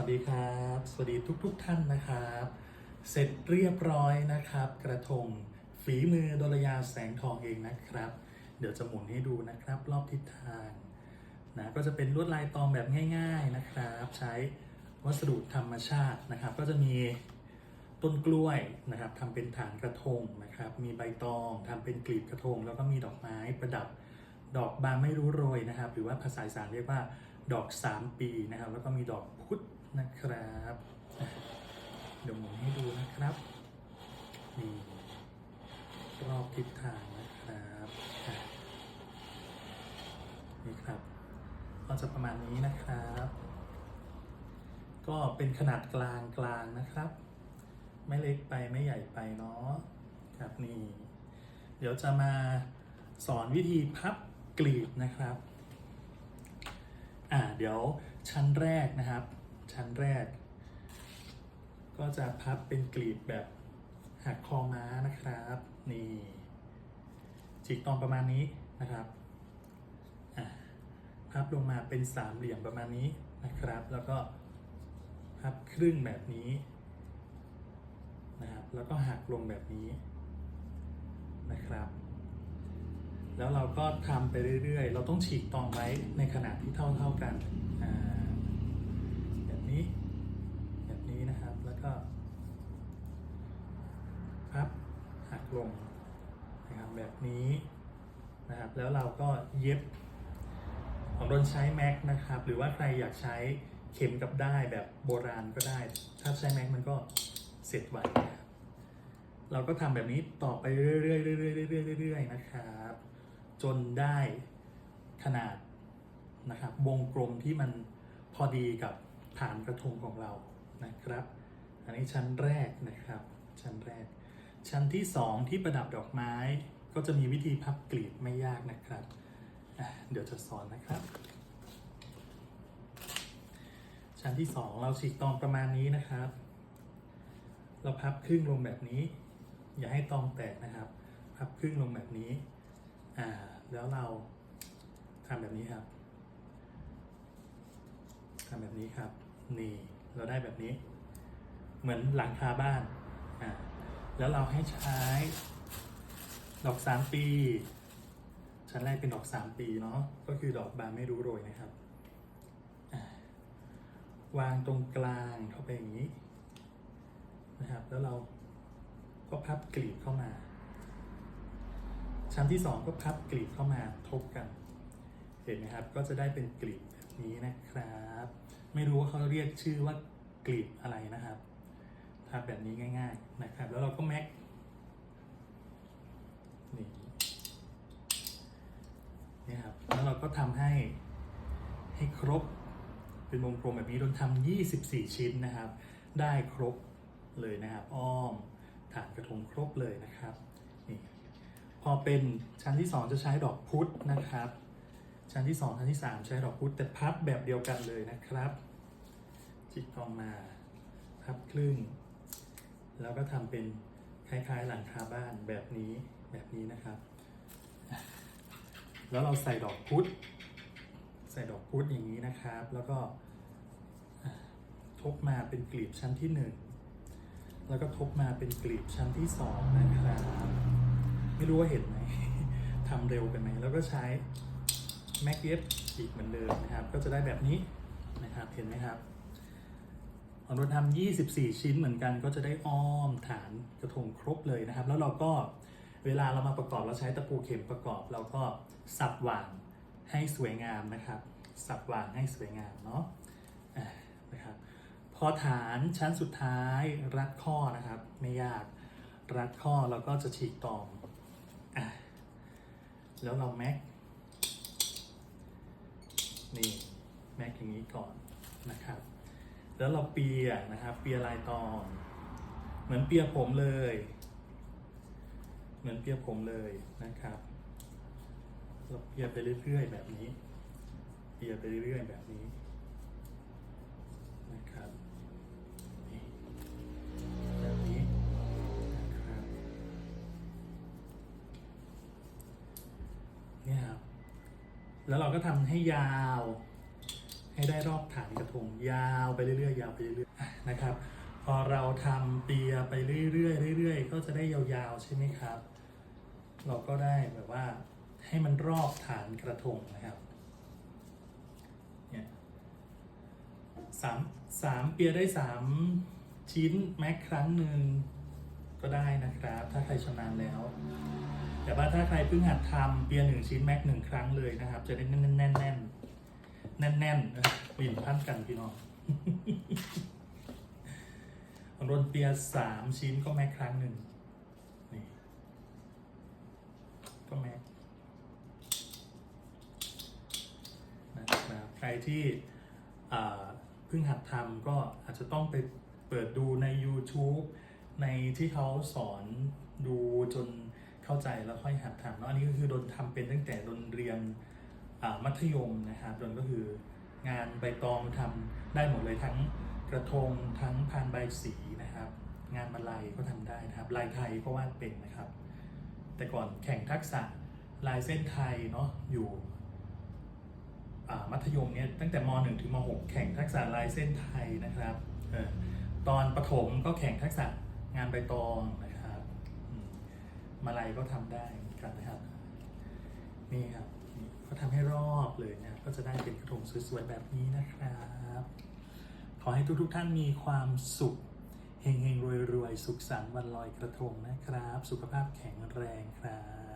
วัสดีครับ สวัสดีทุกๆทท่านนะครับ เสร็จเรียบร้อยนะครับ กระทงฝีมือดลยาแสงทองเองนะครับ เดี๋ยวจะหมุนให้ดูนะครับ รอบทิศทางนะก็จะเป็นลวดลายตอมแบบง่าย ๆนะครับ ใช้วัสดุธรรมชาตินะครับ ก็จะมีต้นกล้วยนะครับทำเป็นฐานกระทงนะครับ มีใบตองทำเป็นกลีบกระทง แล้วก็มีดอกไม้ประดับดอกบานไม่รู้โรยนะครับ หรือว่าภาษาอีสานเรียกว่าดอกสามปีนะครับ แล้วก็มีดอกพุธ นะครับ เดี๋ยวหมุนให้ดูนะครับนี่รอบทิศทางนะครับนี่ครับ ก็จะประมาณนี้นะครับ ก็เป็นขนาดกลางกลางนะครับ ไม่เล็กไปไม่ใหญ่ไปเนาะครับนี่เดี๋ยวจะมาสอนวิธีพับกลีบนะครับ อ่า เดี๋ยวชั้นแรกนะครับ ชั้นแรก ก็จะพับเป็นกลีบแบบหักคอม้านะครับ นี่จิกตอนประมาณนี้นะครับพับลงมาเป็นสามเหลี่ยมประมาณนี้นะครับ แล้วก็พับครึ่งแบบนี้นะครับ แล้วก็หักลงแบบนี้นะครับ แล้วเราก็ทำไปเรื่อยๆ เราต้องฉีกตองไว้ในขนาดที่เท่าๆกันอ่า ก็พับหักลงนะครับแบบนี้นะครับ แล้วเราก็เย็บของโดนใช้แม็กนะครับ หรือว่าใครอยากใช้เข็มกับได้แบบโบราณก็ได้ ถ้าใช้แม็กมันก็เสร็จไวนะครับเราก็ทำแบบนี้ต่อไปเรื่อยๆเรื่อยๆเรื่อยๆเรื่อยๆนะครับ จนได้ขนาดนะครับ วงกลมที่มันพอดีกับฐานกระทงของเรานะครับ อันนี้ชั้นแรกนะครับ ชั้นแรก ชั้นที่สองที่ประดับดอกไม้ก็จะมีวิธีพับกลีบไม่ยากนะครับ เดี๋ยวจะสอนนะครับ ชั้นที่สองเราฉีกตองประมาณนี้นะครับ เราพับครึ่งลงแบบนี้ อย่าให้ตองแตกนะครับ พับครึ่งลงแบบนี้ อ่า แล้วเราทำแบบนี้ครับทำแบบนี้ครับ นี่ เราได้แบบนี้ เหมือนหลังคาบ้านอ่าแล้วเราให้ใช้ ดอกสามปี ชั้นแรกเป็นดอกสามปีเนาะก็คือดอกบานไม่รู้โรยนะครับ วางตรงกลางเข้าไปอย่างนี้นะครับ แล้วเราก็พับกลีบเข้ามา ชั้นที่สองก็พับกลีบเข้ามาทบกัน เห็นไหมครับ ก็จะได้เป็นกลีบแบบนี้นะครับ ไม่รู้ว่าเขาเรียกชื่อว่ากลีบอะไรนะครับ พับแบบนี้ง่าย ๆ นะครับ แล้วเราก็แม็กนี่นี่ครับ แล้วเราก็ทำให้ให้ครบ เป็นวงกลมแบบนี้เราทำ24 ชิ้นนะครับ ได้ครบเลยนะครับ อ้อมฐานกระทงครบเลยนะครับนี่พอเป็นชั้นที่ 2 จะใช้ดอกพุธนะครับ ชั้นที่ 2 ชั้นที่ 3 ใช้ดอกพุธแต่พับแบบเดียวกันเลยนะครับจิกออกมาพับครึ่ง แล้วก็ทำเป็นคล้ายๆหลังคาบ้านแบบนี้แบบนี้นะครับ แล้วเราใส่ดอกพุธใส่ดอกพุธอย่างนี้นะครับ แล้วก็ทบมาเป็นกลีบชั้นที่ 1 แล้วก็ทบมาเป็นกลีบชั้นที่ 2 นะครับ ไม่รู้ว่าเห็นไหมทำเร็วกันไหมแล้วก็ใช้แม็กเย็บอีกเหมือนเดิมนะครับ ก็จะได้แบบนี้นะครับเห็นไหมครับ ของเราทำ24 ชิ้นเหมือนกันก็จะได้อ้อมฐานกระทงครบเลยนะครับ แล้วเราก็เวลาเรามาประกอบเราใช้ตะปูเข็มประกอบ เราก็สับหว่างให้สวยงามนะครับ สับหว่างให้สวยงามเนาะนะครับพอฐานชั้นสุดท้ายรัดข้อนะครับ ไม่ยากรัดข้อเราก็จะฉีกตองอะแล้วเราแม็กนี่แม็กอย่างนี้ก่อนนะครับ แล้วเราเปียนะครับ เปียลายตอง เหมือนเปียผมเลย เหมือนเปียผมเลยนะครับเราเปียไปเรื่อยๆแบบนี้ เปียไปเรื่อยๆแบบนี้นะครับแบบนี้นะครับเนี่ยครับแล้วเราก็ทำให้ยาว ให้ได้รอบฐานกระทงยาวไปเรื่อยๆยาวไปเรื่อยๆนะครับ พอเราทำเปียไปเรื่อยๆเรื่อยๆ ก็จะได้ยาวๆใช่ไหมครับ เราก็ได้แบบว่าให้มันรอบฐานกระทงนะครับเนี่ยสามสามเปียได้สามชิ้นแม็กครั้งหนึ่งก็ได้นะครับ ถ้าใครชำนาญแล้ว แต่ว่าถ้าใครเพิ่งหัดทำเปียหนึ่งชิ้นแม็กหนึ่งครั้งเลยนะครับ จะได้แน่นๆแน่นๆ แน่นๆแน่นๆแน่นๆเออลิ่นพันกันพี่น้องรนเปียสามชิ้นก็แม็กครั้งหนึ่งนี่ก็แม็กนะครับใครที่เพิ่งหัดทำก็อาจจะต้องไปเปิดดูใน YouTube ในที่เขาสอนดูจนเข้าใจแล้วค่อยหัดทำเนาะอันนี้ก็คือโดนทำเป็นตั้งแต่โดนเรียน มัธยมนะครับโดนก็คืองานใบตองทำได้หมดเลยทั้งกระทงทั้งพานใบสีนะครับ งานมาลัยก็ทำได้นะครับลายไทยก็วาดเป็นนะครับ แต่ก่อนแข่งทักษะลายเส้นไทยเนาะอยู่มัธยมเนี่ยตั้งแต่ม .1 ถึงม .6 แข่งทักษะลายเส้นไทยนะครับออตอนประถมก็แข่งทักษะงานใบตองนะครับมาลัยก็ทำได้กันนะครับนี่ครับ ก็ทำให้รอบเลยนะก็จะได้เป็นกระทงสวยๆแบบนี้นะครับ ขอให้ทุกๆท่านมีความสุขเฮงๆรวยๆ สุขสันต์วันลอยกระทงนะครับ สุขภาพแข็งแรงครับ